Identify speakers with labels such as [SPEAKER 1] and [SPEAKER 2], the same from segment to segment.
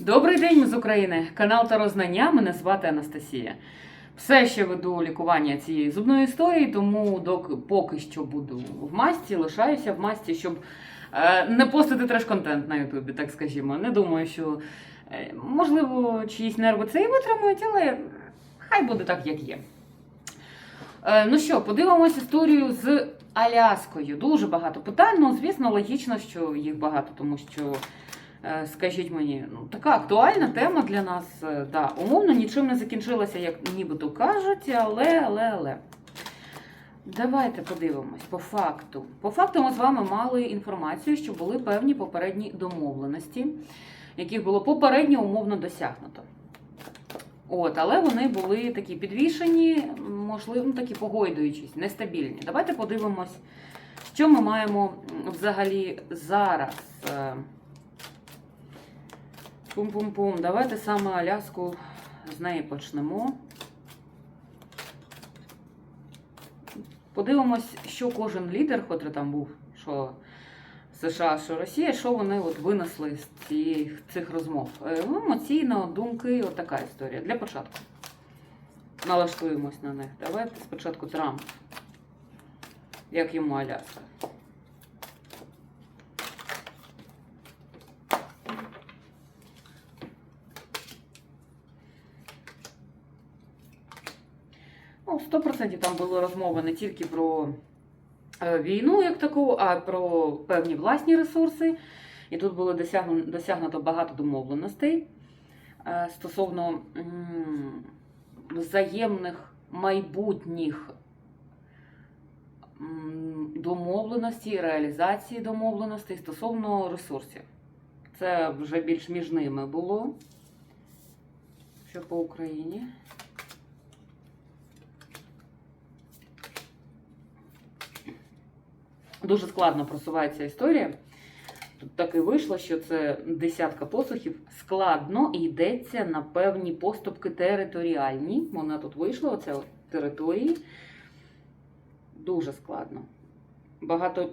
[SPEAKER 1] Добрий день, ми з України. Канал Тарознання. Мене звати Анастасія. Все ще веду лікування цієї зубної історії, тому док, поки що буду в масці, лишаюся в масці, щоб е, не постити треш-контент на Ютубі, так скажімо. Не думаю, що е, можливо чиїсь нерви це і витримують, але хай буде так, як є. Е, ну що, подивимось історію з Аляскою. Дуже багато питань. Ну, звісно, логічно, що їх багато, тому що. Е, Скажіть мені, ну така актуальна тема для нас. е, Да, умовно нічим не закінчилася, як нібито кажуть, але, але, але. Давайте подивимось по факту. По факту ми з вами мали інформацію, що були певні попередні домовленості, яких було попередньо умовно досягнуто. От, але вони були такі підвішені, можливо, ну, такі погойдуючись, нестабільні. Давайте подивимось, що ми маємо взагалі зараз. Пум-пум-пум. Давайте саме Аляску з неї почнемо. Подивимось, що кожен лідер, котрий там був, що США, що Росія, що вони от винесли з цієї, цих розмов. Е, Емоційно, думки, от історія. Для початку. Налаштуємось на них. Давайте спочатку Трамп. Як йому Аляска. Ну, 100% там були розмови не тільки про е, війну як таку, а про певні власні ресурси. І тут було досягнуто, багато домовленостей е, стосовно взаємних майбутніх домовленостей, реалізації домовленостей стосовно ресурсів. Це вже більш між ними було. Що по Україні? Дуже складно просувається історія. Тут так і вийшло, що це десятка посухів. Складно і йдеться на певні поступки територіальні. Вона тут вийшла, оце території. Дуже складно. Багато.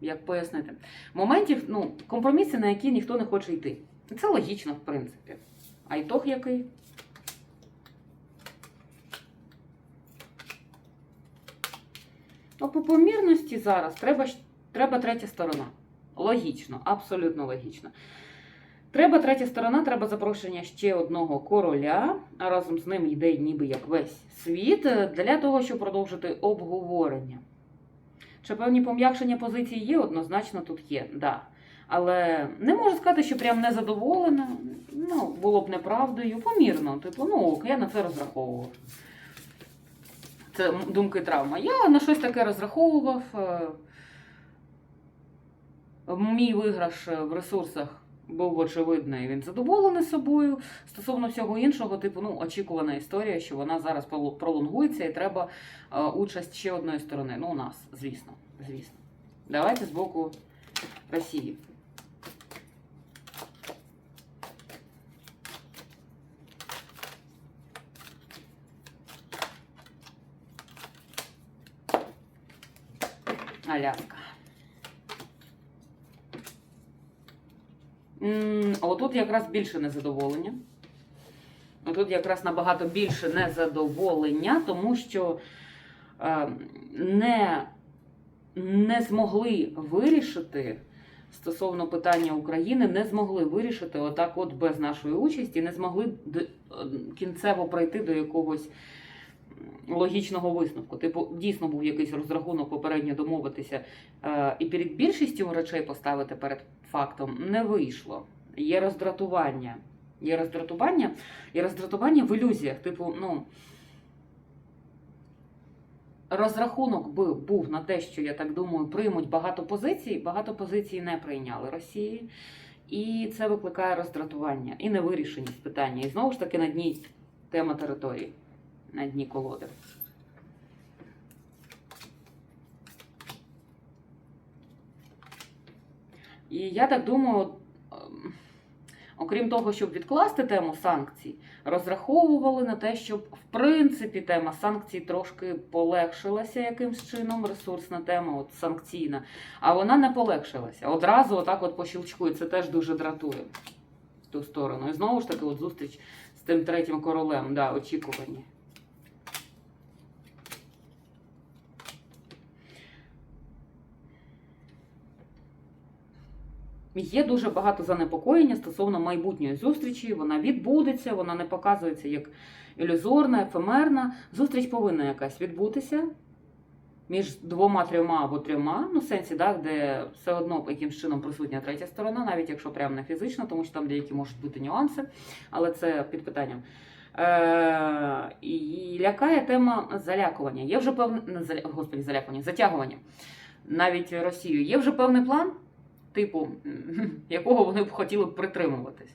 [SPEAKER 1] Як пояснити? Моментів, ну, компроміси, на які ніхто не хоче йти. Це логічно, в принципі. А ітог який? Ну, по помірності зараз треба, треба третя сторона. Логічно, абсолютно логічно. Треба третя сторона, треба запрошення ще одного короля, а разом з ним йде ніби як весь світ, для того, щоб продовжити обговорення. Чи певні пом'якшення позицій є? Однозначно тут є, да. Але не можу сказати, що прям не задоволена. Ну, було б неправдою. Помірно. Типу, ну ок, я на це розраховував. Це думки травма. Я на щось таке розраховував. е, Мій виграш в ресурсах був очевидний. Він задоволений собою. Стосовно всього іншого, типу, ну, очікувана історія, що вона зараз пролонгується і треба е, участь ще одної сторони. Ну, у нас, звісно, звісно. Давайте з боку Росії. Аляска. М, Отут якраз більше незадоволення. Отут якраз набагато більше незадоволення, тому що е, не, не змогли вирішити стосовно питання України, не змогли вирішити отак, от без нашої участі, не змогли е, кінцево прийти до якогось логічного висновку. Типу, дійсно був якийсь розрахунок попередньо домовитися е, і перед більшістю речей поставити перед фактом не вийшло. Є роздратування. Є роздратування, і роздратування в ілюзіях. Типу, ну. Розрахунок би був на те, що я так думаю, приймуть багато позицій. Багато позицій не прийняли Росії, і це викликає роздратування і невирішеність питання. І знову ж таки на дні тема території, на дні колоди. І я так думаю, ем, окрім того, щоб відкласти тему санкцій, розраховували на те, щоб в принципі тема санкцій трошки полегшилася якимсь чином, ресурсна тема, от санкційна, а вона не полегшилася. Одразу отак от по щелчку, і це теж дуже дратує в ту сторону. І знову ж таки, от зустріч з тим третім королем, да, очікувані. Є дуже багато занепокоєння стосовно майбутньої зустрічі. Вона відбудеться, вона не показується як ілюзорна, ефемерна. Зустріч повинна якась відбутися між двома, трьома або трьома, ну в сенсі, да, де все одно якимсь чином присутня третя сторона, навіть якщо прямо не фізично, тому що там деякі можуть бути нюанси, але це під питанням. Е, і лякає тема залякування. Є вже певне господи, залякування, затягування. Навіть Росію. Є вже певний план, типу, якого вони б хотіли б притримуватись.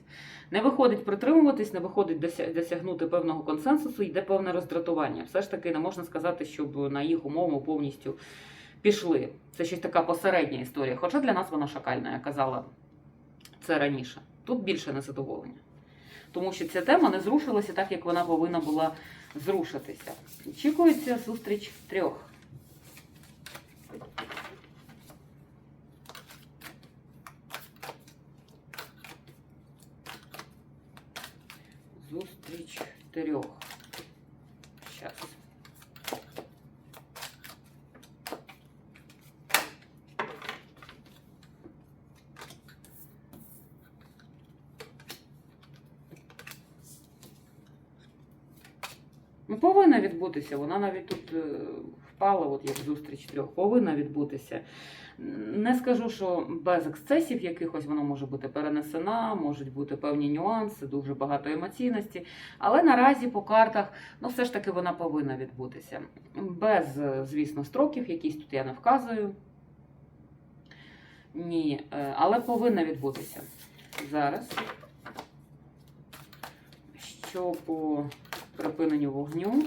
[SPEAKER 1] Не виходить притримуватись, не виходить досягнути певного консенсусу, йде певне роздратування. Все ж таки не можна сказати, щоб на їх умову повністю пішли. Це щось така посередня історія. Хоча для нас вона шакальна, я казала це раніше. Тут більше незадоволення. Тому що ця тема не зрушилася так, як вона повинна була зрушитися. Очікується зустріч трьох. Зустріч Зараз. Ну, повинна відбутися. Вона навіть тут е, впала, от як зустріч трьох. Повинна відбутися. Не скажу, що без ексцесів якихось воно може бути перенесена, можуть бути певні нюанси, дуже багато емоційності. Але наразі по картах, ну все ж таки вона повинна відбутися. Без, звісно, строків, якісь тут я не вказую. Ні, е, але повинна відбутися. Зараз. Що по припиненню вогню.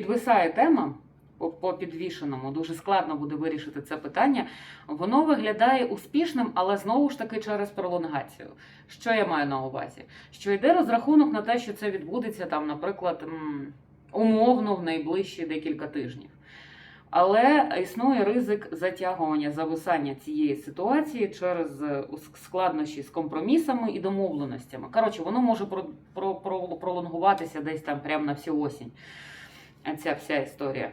[SPEAKER 1] Підвисає тема по, підвішеному, дуже складно буде вирішити це питання. Воно виглядає успішним, але знову ж таки через пролонгацію. Що я маю на увазі? Що йде розрахунок на те, що це відбудеться там, наприклад, умовно в найближчі декілька тижнів. Але існує ризик затягування зависання цієї ситуації через е, складнощі з компромісами і домовленостями. Коротше, воно може про, про, про, пролонгуватися десь там прямо на всю осінь. Ця вся історія.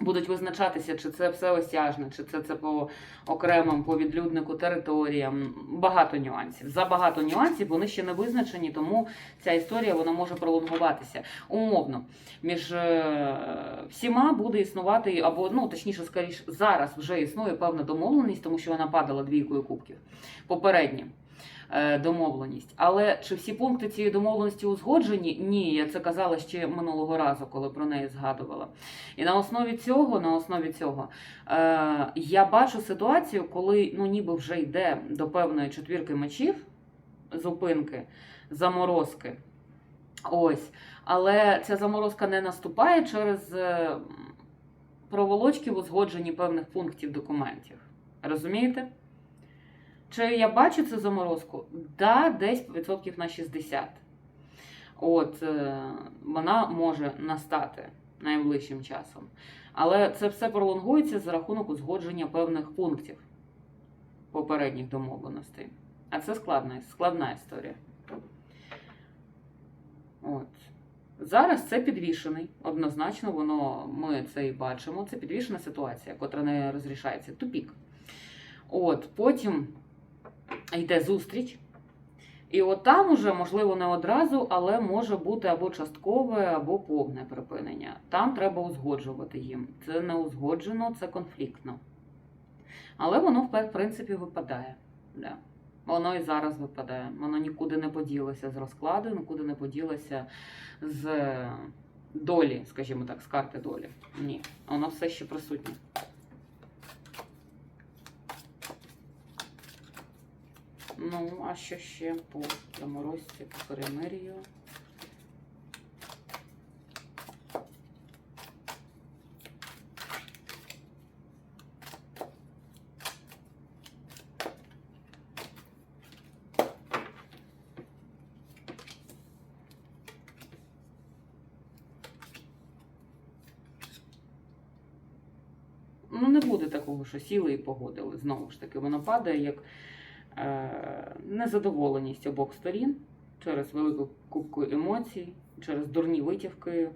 [SPEAKER 1] Будуть визначатися, чи це все осяжне, чи це, це по окремим, по відлюднику територіям. Багато нюансів. Забагато нюансів вони ще не визначені, тому ця історія вона може пролонгуватися. Умовно, між е, всіма буде існувати, або ну точніше, скоріш, зараз вже існує певна домовленість, тому що вона падала двійкою кубків. Попередня е, домовленість. Але чи всі пункти цієї домовленості узгоджені? Ні, я це казала ще минулого разу, коли про неї згадувала. І на основі цього, на основі цього, е, я бачу ситуацію, коли ну ніби вже йде до певної четвірки мечів, зупинки, заморозки. Ось. Але ця заморозка не наступає через е, проволочки в узгодженні певних пунктів документів. Розумієте? Чи я бачу цю заморозку? Да, десь відсотків на 60. От, е, вона може настати найближчим часом. Але це все пролонгується за рахунок узгодження певних пунктів попередніх домовленостей. А це складна, складна історія. От. Зараз це підвішений. Однозначно, воно ми це і бачимо. Це підвішена ситуація, котра не розрішається. Тупік. От, потім йде зустріч. І от там уже, можливо, не одразу, але може бути або часткове, або повне припинення. Там треба узгоджувати їм. Це не узгоджено, це конфліктно. Але воно, в принципі, випадає. Да. Воно і зараз випадає. Воно нікуди не поділося з розкладу, нікуди не поділося з долі, скажімо так, з карти долі. Ні, воно все ще присутнє. Ну, а що ще по заморозці, по перемир'ю? Ну, не буде такого, що сіли і погодили. Знову ж таки, воно падає як незадоволеність обох сторін через велику кубку емоцій, через дурні витівки,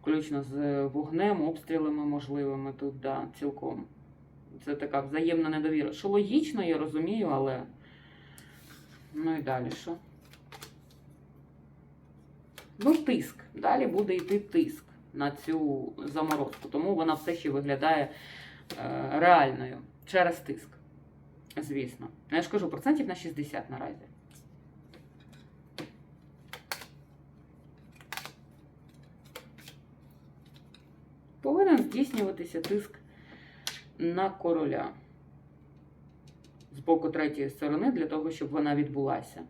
[SPEAKER 1] включно з вогнем, обстрілами можливими тут, да, цілком. Це така взаємна недовіра. Що логічно, я розумію, але. Ну і далі що? Ну, тиск. Далі буде йти тиск на цю заморозку. Тому вона все ще виглядає е, реальною через тиск. Звісно. Ну, я ж кажу, процентів на 60 наразі. Повинен здійснюватися тиск на короля з боку третьої сторони для того, щоб вона відбулася.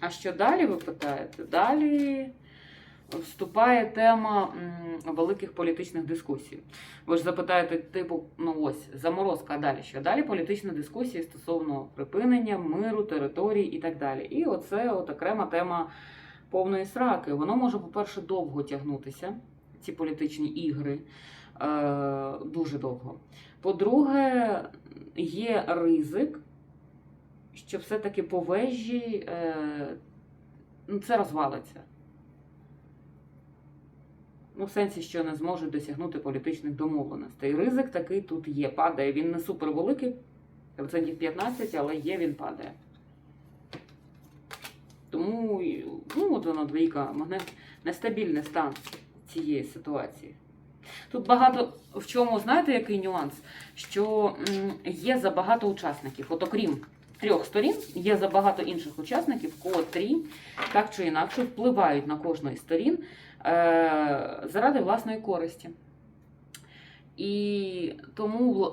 [SPEAKER 1] А що далі ви питаєте? Далі вступає тема великих політичних дискусій. Ви ж запитаєте, типу, ну ось заморозка, а далі що? Далі політичні дискусії стосовно припинення, миру, територій і так далі. І оце от окрема тема повної сраки. Воно може, по-перше, довго тягнутися, ці політичні ігри. Е, дуже довго. По-друге, є ризик, що все-таки по вежі е, ну, це розвалиться. Ну, в сенсі, що не зможуть досягнути політичних домовленостей. Ризик такий тут є. Падає. Він не супервеликий, процентів 15, але є, він падає. Тому ну, от вона двійка, нестабільний стан цієї ситуації. Тут багато в чому, знаєте, який нюанс? Що є забагато учасників. От окрім трьох сторін, є забагато інших учасників, котрі так чи інакше впливають на кожну із сторін заради власної користі. І тому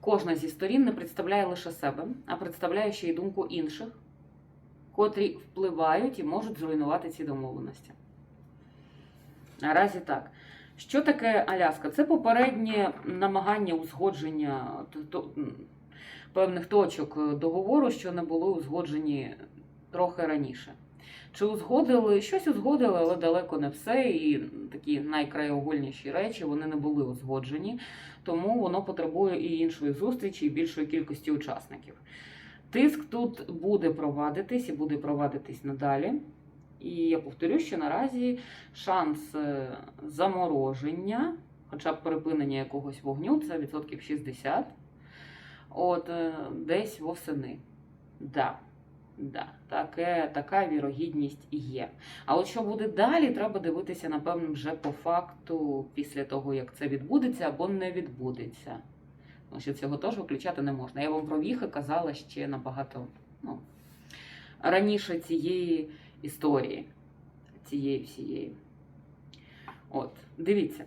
[SPEAKER 1] кожна зі сторін не представляє лише себе, а представляє ще й думку інших, котрі впливають і можуть зруйнувати ці домовленості. Наразі так. Що таке Аляска? Це попереднє намагання узгодження певних точок договору, що не були узгоджені трохи раніше. Чи узгодили щось узгодили, але далеко не все. І такі найкраєугольніші речі вони не були узгоджені, тому воно потребує і іншої зустрічі, і більшої кількості учасників. Тиск тут буде провадитись і буде провадитись надалі. І я повторю, що наразі шанс е, замороження, хоча б припинення якогось вогню, це відсотків 60. От е, десь восени. Да. Да, таке, така вірогідність є. А от що буде далі, треба дивитися, напевно, вже по факту, після того, як це відбудеться або не відбудеться. Тому що цього теж виключати не можна. Я вам про віхи казала ще набагато ну, раніше цієї історії, цієї всієї. От, дивіться.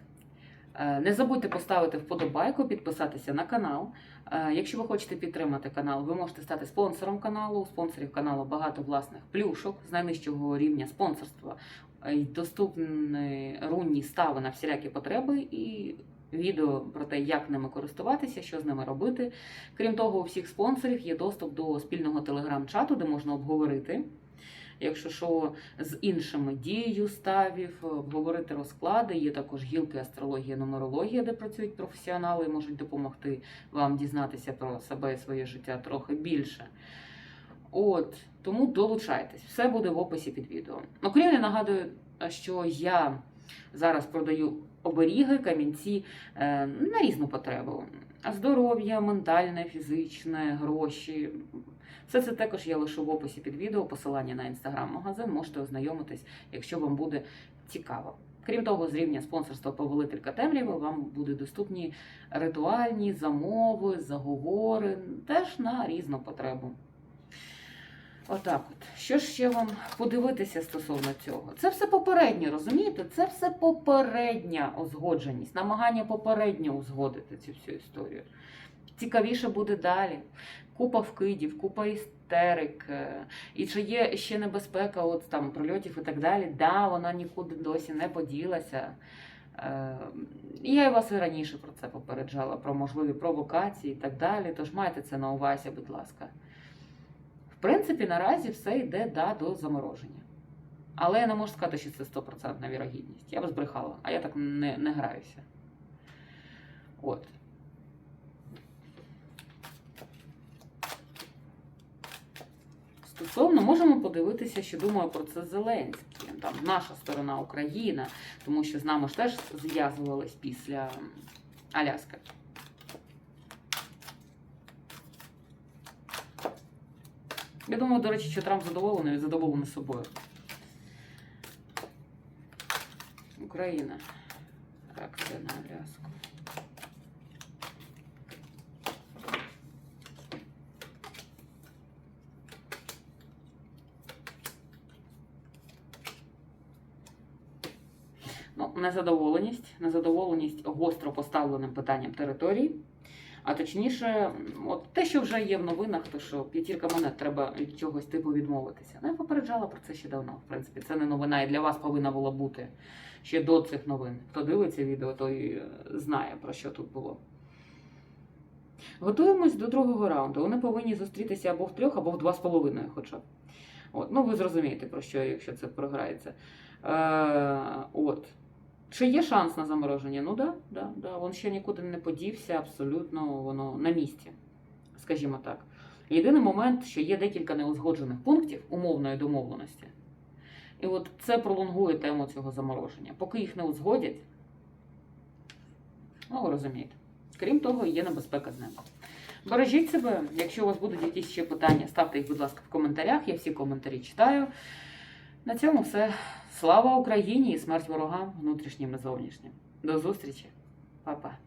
[SPEAKER 1] Е, Не забудьте поставити вподобайку, підписатися на канал. Е, Якщо ви хочете підтримати канал, ви можете стати спонсором каналу. У спонсорів каналу багато власних плюшок з найнижчого рівня спонсорства. Е, Доступні рунні стави на всілякі потреби і відео про те, як ними користуватися, що з ними робити. Крім того, у всіх спонсорів є доступ до спільного телеграм-чату, де можна обговорити. Якщо що з іншими дією ставів, обговорити розклади. Є також гілки астрологія, нумерологія, де працюють професіонали і можуть допомогти вам дізнатися про себе і своє життя трохи більше. От, тому долучайтесь, все буде в описі під відео. Окрім я нагадую, що я зараз продаю оберіги, камінці е, на різну потребу: здоров'я, ментальне, фізичне, гроші. Все це також я лишу в описі під відео, посилання на інстаграм-магазин, можете ознайомитись, якщо вам буде цікаво. Крім того, з рівня спонсорства повелителька темряви вам будуть доступні ритуальні замови, заговори, теж на різну потребу. Отак от. Що ж ще вам подивитися стосовно цього? Це все попереднє, розумієте? Це все попередня узгодженість, намагання попередньо узгодити цю всю історію. Цікавіше буде далі. Купа вкидів, купа істерик. е, І чи є ще небезпека от там прильотів і так далі? Да, вона нікуди досі не поділася. Е, Я і вас і раніше про це попереджала, про можливі провокації і так далі. Тож майте це на увазі, будь ласка. В принципі, наразі все йде да, до замороження. Але я не можу сказати, що це 100% вірогідність. Я б збрехала, а я так не, не граюся. От. Стосовно можемо подивитися, що думає про це Зеленський, там наша сторона Україна, тому що з нами ж теж зв'язувались після Аляски. Я думаю, до речі, що Трамп задоволений, задоволений собою. Україна. Реакція на Аляску. Ну, незадоволеність, незадоволеність гостро поставленим питанням території. А точніше, от те, що вже є в новинах, то що п'ятірка монет треба від чогось типу відмовитися. Ну, я попереджала про це ще давно. В принципі, це не новина, і для вас повинна була бути ще до цих новин. Хто дивиться відео, той е, знає про що тут було. Готуємось до другого раунду. Вони повинні зустрітися або в трьох, або в два з половиною, хоча б. От, ну ви зрозумієте, про що, якщо це програється. Е, от. Чи є шанс на замороження? Ну да, да, да. Він ще нікуди не подівся, абсолютно воно на місці, скажімо так. Єдиний момент, що є декілька неузгоджених пунктів умовної домовленості. І от це пролонгує тему цього замороження. Поки їх не узгодять, ну розумієте. Крім того, є небезпека з ними. Бережіть себе, якщо у вас будуть якісь ще питання, ставте їх, будь ласка, в коментарях. Я всі коментарі читаю. На цьому все. Слава Україні і смерть ворогам внутрішнім і зовнішнім. До зустрічі, Па-па.